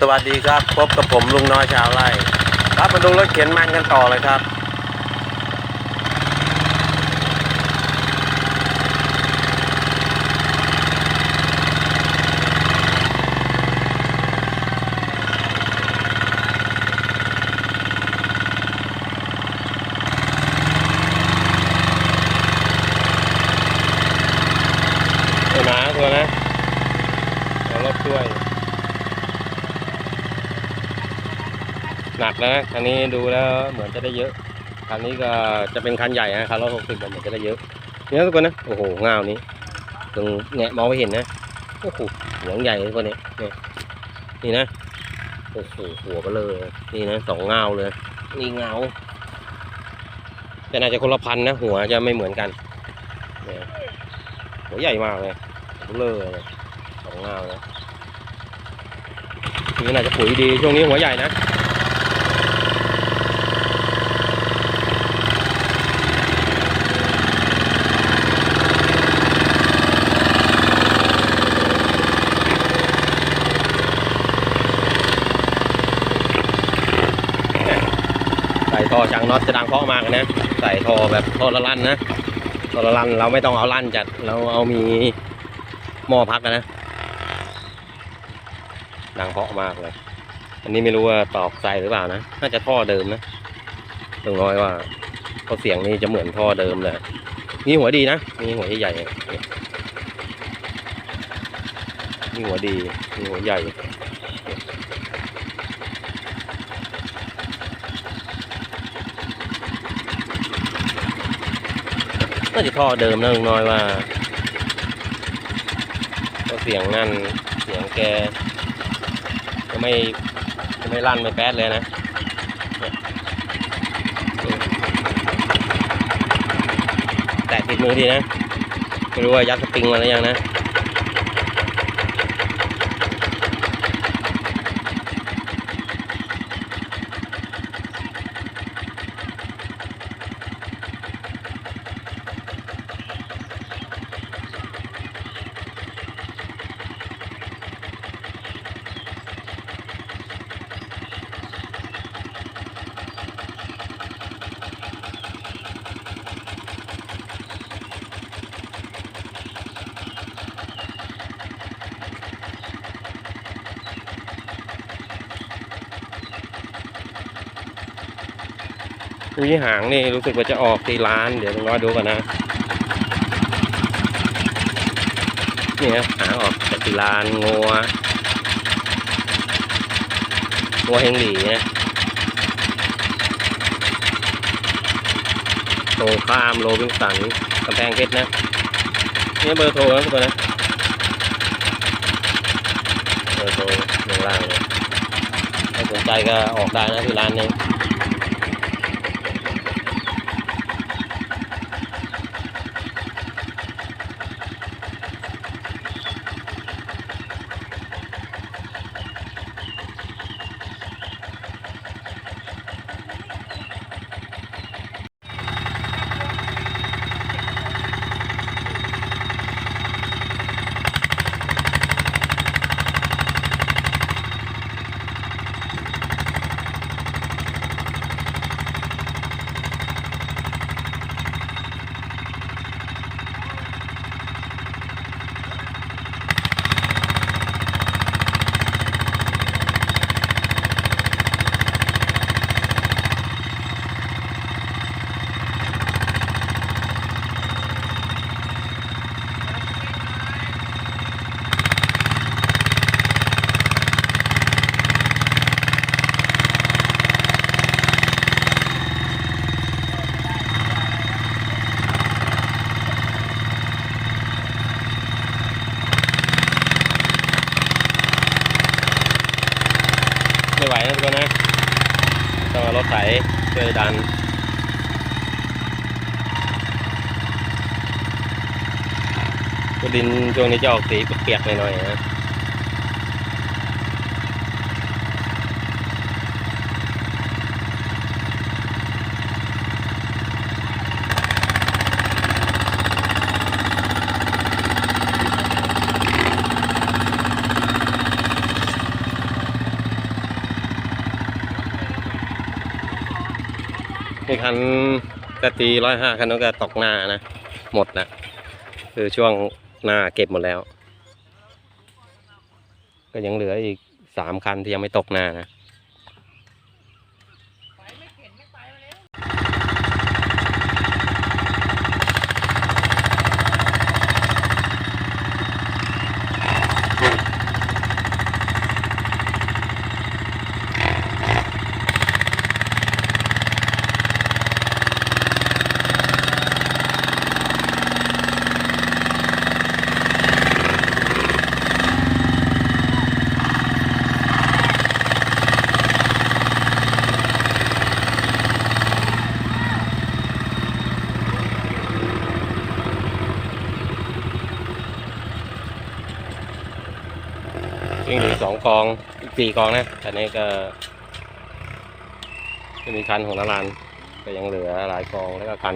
สวัสดีครับ พบกับผมลุงน้อยชาวไร่ครับมาดูรถเข็นมันกันต่อเลยครับ ตัวนะตัวนะเอารถช่วย หนักนะคันนี้ดูแล้วเหมือนจะได้เยอะคันนี้ก็จะเป็นคันใหญ่นะคันร้อยหกสิบเหมือนจะได้เยอะเนี่ยทุกคนนะโอ้โหงาวนี้ตรงแงะมองไม่เห็นนะโอ้โหหัวใหญ่เลยคนนี้นี่นี่นะโอ้โหหัวไปเลอนี่นะสองเงาเลยนี่เงาแต่น่าจะคนละพันนะหัวจะไม่เหมือนกันเนี่ยหัวใหญ่มากเลยเบลอเลยสองเงานะนี่น่าจะปุ๋ยดีช่วงนี้หัวใหญ่นะ ใส่ ท่อช่างน็อตจะดังเพาะมากนะ ใส่ท่อแบบท่อละลั่นนะท่อละลั่นเราไม่ต้องเอาลั่นจัดเราเอามีหม้อพักนะดังเพาะมากเลย อันนี้ไม่รู้ว่าตอกใส่หรือเปล่านะน่าจะท่อเดิมนะตรงน้อยว่าเพราะเสียงนี่จะเหมือนท่อเดิมเลยมีหัวดีนะมีหัวใหญ่ๆนี่หัวดีมีหัวใหญ่ ก็จะท่อเดิมนะลุงน้อยว่าก็เสียงนั่นเสียงแกจะไม่จะไม่ลั่นไม่แป๊ดเลยนะแต่ติดมือดีนะไม่รู้ว่ายัดสปริงมาหรือยังนะ วิหางนี่รู้สึกว่าจะออกตีล้าน เดี๋ยวลุงน้อยดูก่อนนะนี่นะหางออกจากตีล้านงัวงัวเฮงหลีนะตรงข้ามโรบินสันกำแพงเพชรนะนี่เบอร์โทรนะทุกคนนะเบอร์โทรหนึ่งล่างถ้าสนใจก็ออกได้นะที่ร้านนี้ นะทุกคนนะต้องเอารถไถช่วยดันดินช่วงนี้จะออกสีเปียกๆหน่อยๆนะ นี่คันกะตีร้อยห้าคันนั้นก็ตกหน้านะ หมดนะคือช่วงหน้าเก็บหมดแล้ว ก็ยังเหลืออีกสามคันที่ยังไม่ตกหน้านะ สี่กองนะแต่นี้ก็จะมีคันของนารานก็ยังเหลือหลายกองแล้วก็คัน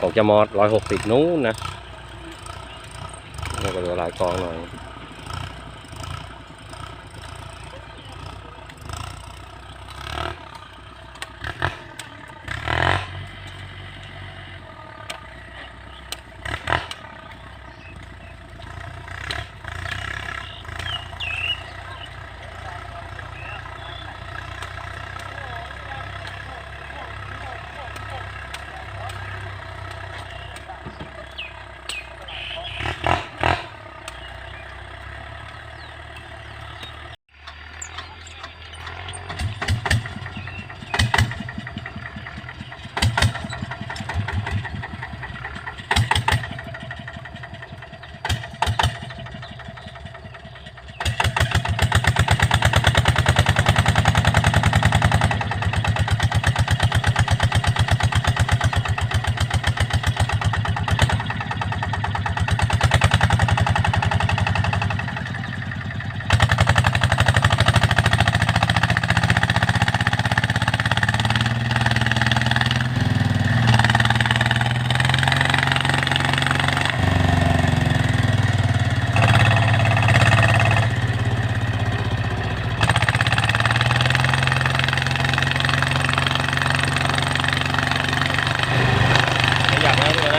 ของจมอดร้อยหกสิบนู้นนะนี่ก็เหลือหลายกองหน่อย ข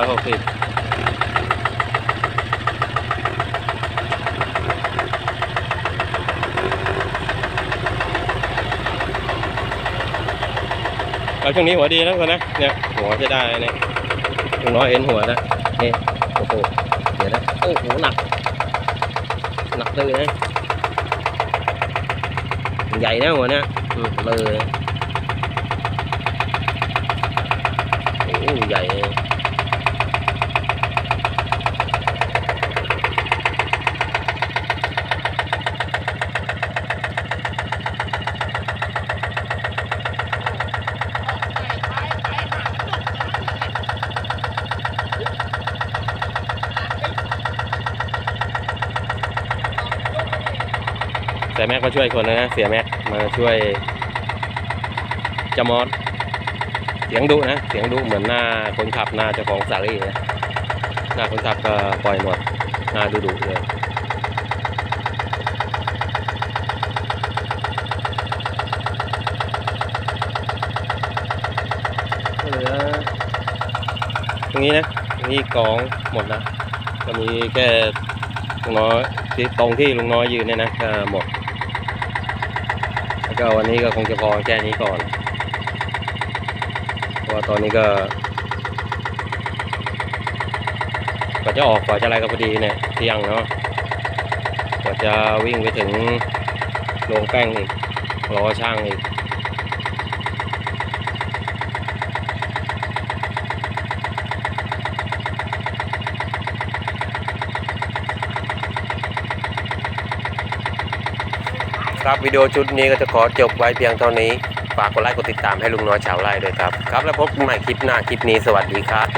ะทุกคนนะเสียงเดี๋ยวดูๆนะร้อยหกสิบเราช่วงนี้หัวดีนะทุกคนนะเนี่ยหัวจะได้เนี่ยลุงน้อยเอ็นหัวนะนี่โอ้โหเดี๋ยวนะโอ้โหหนักหนักเลยนะใหญ่นะหัวเนี่ยอืมเลยโอ้โหใหญ่ แต่แม็กมาช่วยคนนะนะ เสียแม็กมาช่วยจมอสเสียงดุนะ เสียงดุเหมือนหน้าคนขับหน้าเจ้าของสาลี่นะหน้าคนขับก็ปล่อยหมดหน้าดุดุเลยเหลือตรงนี้นะตรงนี้กองหมดนะก็มีแค่ลุงน้อยที่ตรงที่ลุงน้อยยืนเนี่ยนะก็หมด แล้วก็วันนี้ก็คงจะพอแค่นี้ก่อนเพราะว่าตอนนี้ก็กว่าจะออกกว่าจะอะไรก็พอดีเนี่ยเที่ยงเนาะกว่าจะวิ่งไปถึงโรงแป้งอีกรอช่างอีก ครับวิดีโอชุดนี้ก็จะขอจบไว้เพียงเท่านี้ ฝากกดไลค์กดติดตามให้ลุงน้อยชาวไร่ด้วยครับ ครับแล้วพบกันใหม่คลิปหน้าคลิปนี้สวัสดีครับ